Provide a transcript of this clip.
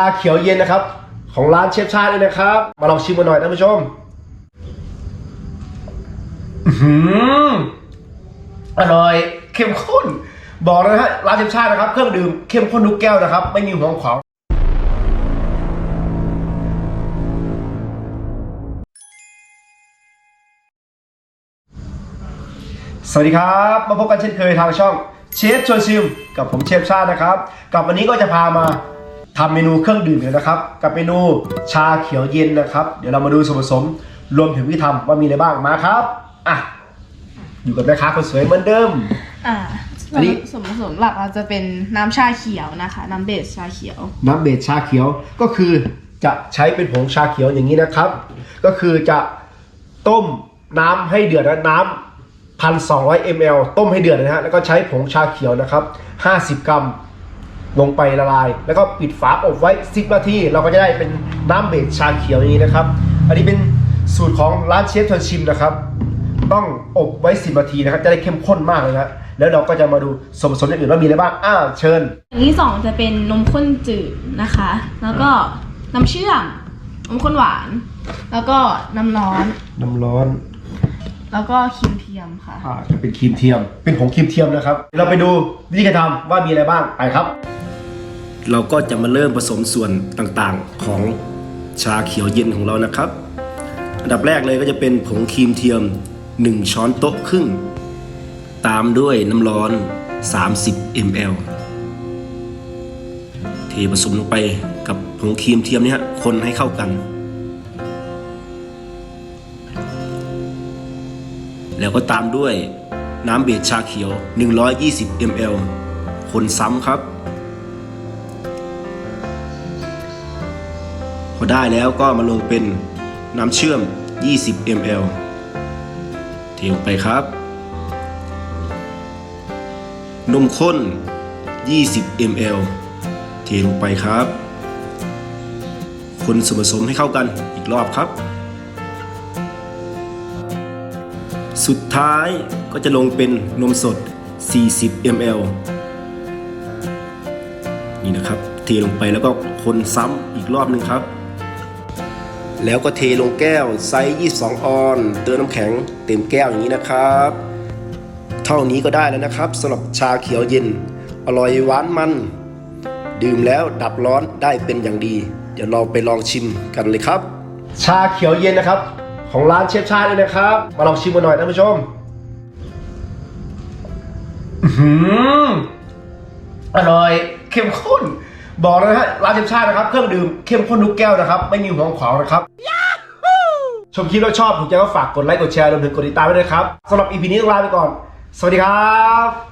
าเขียวเย็นนะครับ ของร้านเชฟชาติเลยนะครับ มาลองชิมกันหน่อยท่านผู้ชมอร่อยเข้มข้น บอกเลยนะฮะร้านเชฟชาตินะครับ เครื่องดื่มเข้มข้นทุกแก้วนะครับ ไม่มีหัวของสวัสดีครับ มาพบกันเช่นเคยทางช่องเชฟชวนชิม กับผมเชฟชาตินะครับ กับวันนี้ก็จะพามา ทำเมนูเครื่องดื่มกันนะครับ กับเมนูชาเขียวเย็นนะครับ เดี๋ยวเรามาดูส่วนผสมรวมถึงวิธีทำว่ามีอะไรบ้างมาครับอะอยู่กับแม่ค้าคนสวยเหมือนเดิม อ่าอันนี้ ส่วนผสมหลักเราจะเป็นน้ำชาเขียวนะคะ น้ำเบสชาเขียว น้ำเบสชาเขียวก็คือจะใช้เป็นผงชาเขียวอย่างนี้นะครับ ก็คือจะต้มน้ำให้เดือดนะน้ำพันสองร้อยมลต้มให้เดือดนะฮะแล้วก็ใช้ผงชาเขียวนะครับห้าสิบกรัม ลงไปละลาย แล้วก็ปิดฝาอบไว้ 10 นาที เราก็จะได้เป็นน้ำเบสชาเขียวอย่างนี้นะครับ อันนี้เป็นสูตรของร้านเชฟชวนชิมนะครับ ต้องอบไว้ 10 นาทีนะครับ จะได้เข้มข้นมากเลยนะแล้วเราก็จะมาดูส่วนผสมอย่างอื่นว่ามีอะไรบ้างอ้าวเชิญอย่างที่สองจะเป็นนมข้นจืดนะคะ แล้วก็น้ำเชื่อมนมข้นหวาน แล้วก็น้ำร้อน น้ำร้อน แล้วก็ครีมเทียมค่ะอ่าจะเป็นครีมเทียม เป็นผงครีมเทียมนะครับ เราไปดูวิธีการทำว่ามีอะไรบ้างไปครับ เราก็จะมาเริ่มผสมส่วนต่างๆของชาเขียวเย็นของเรานะครับ อันดับแรกเลยก็จะเป็นผงครีมเทียม 1 ช้อนโต๊ะครึ่ง ตามด้วยน้ำร้อน 30 ml เทผสมลงไปกับผงครีมเทียมนี้คนให้เข้ากัน แล้วก็ตามด้วยน้ำเบสชาเขียว 120 ml คนซ้ำครับ อได้แล้วก็มาลงเป็นน้ำเชื่อม 20 ml เทลงไปครับ นมข้น 20 ml เทลงไปครับ คนส่วนผสมให้เข้ากันอีกรอบครับ สุดท้ายก็จะลงเป็นนมสด 40 ml นี่นะครับ เทลงไปแล้วก็คนซ้ำอีกรอบหนึ่งครับ แล้วก็เทลงแก้วไซส์22 ออนเติมน้ำแข็งเต็มแก้วอย่างนี้นะครับ เท่านี้ก็ได้แล้วนะครับสำหรับชาเขียวเย็น อร่อยหวานมัน ดื่มแล้วดับร้อนได้เป็นอย่างดี เดี๋ยวเราไปลองชิมกันเลยครับ ชาเขียวเย็นนะครับ ของร้านเชฟชาเลยนะครับ มาลองชิมกันหน่อยท่านผู้ชมอือหืออร่อยเข้มข้น บอกเลยนะฮะร้านเชฟชาตินะครับ เครื่องดื่มเข้มข้นทุกแก้วนะครับ ไม่มีหัวของขวางนะครับชมคลิปแล้วชอบถูกใจก็ฝากกดไลค์กดแชร์รวมถึงกดติดตามไว้ด้วยครับสำหรับ EP นี้ต้องลาไปก่อน สวัสดีครับ